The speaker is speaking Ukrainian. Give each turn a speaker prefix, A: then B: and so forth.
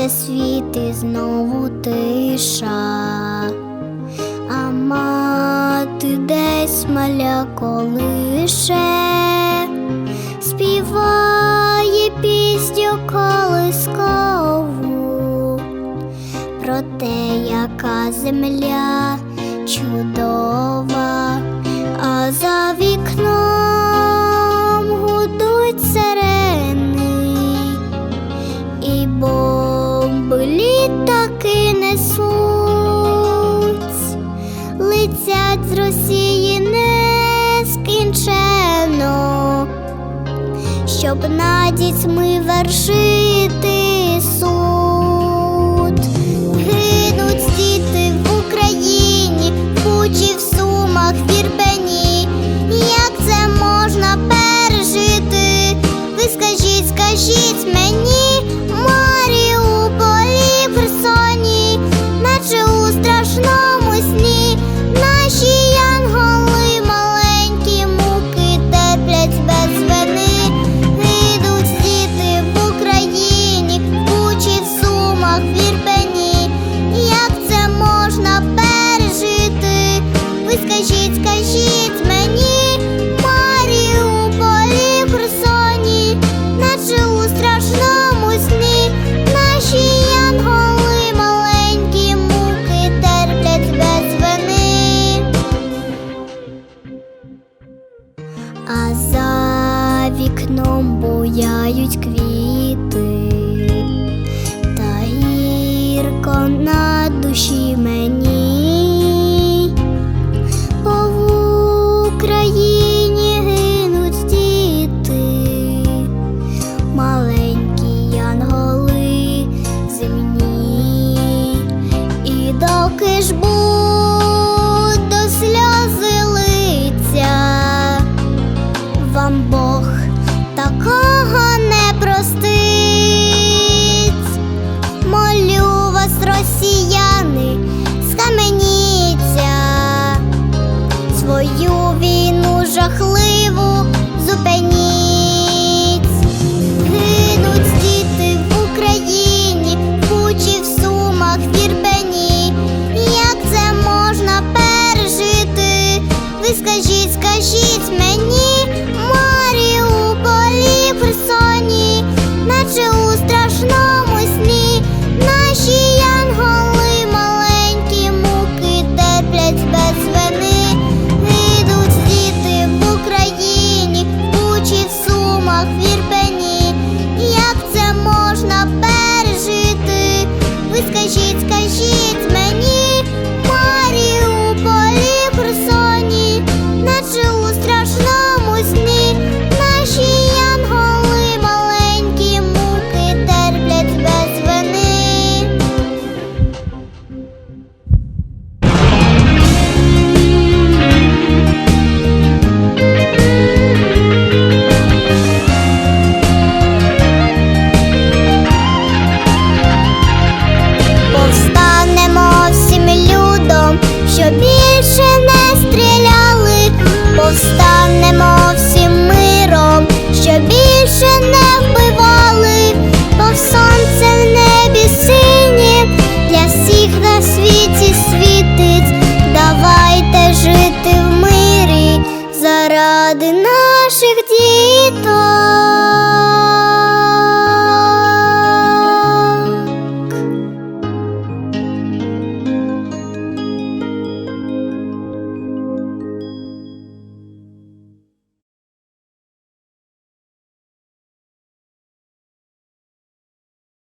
A: Змінився світ знову тиша, а мати десь маля колише, співає пісню колискову. Про те, яка земля чудова, а за вікном щоб над дітьми вершити суд. Гинуть діти в Україні, в Бучі, в Сумах, в За вікном буяють квіти, та гірко на душі мені, Ви скажіть, скажіть мені, Маріуполі, Херсоні, наче у страшному сні. Наші янголи маленькі муки терплять без вини. Гинуть діти в Україні, в Бучі, в Сумах, в Ірпені. Як це можна пережити? Ви скажіть, скажіть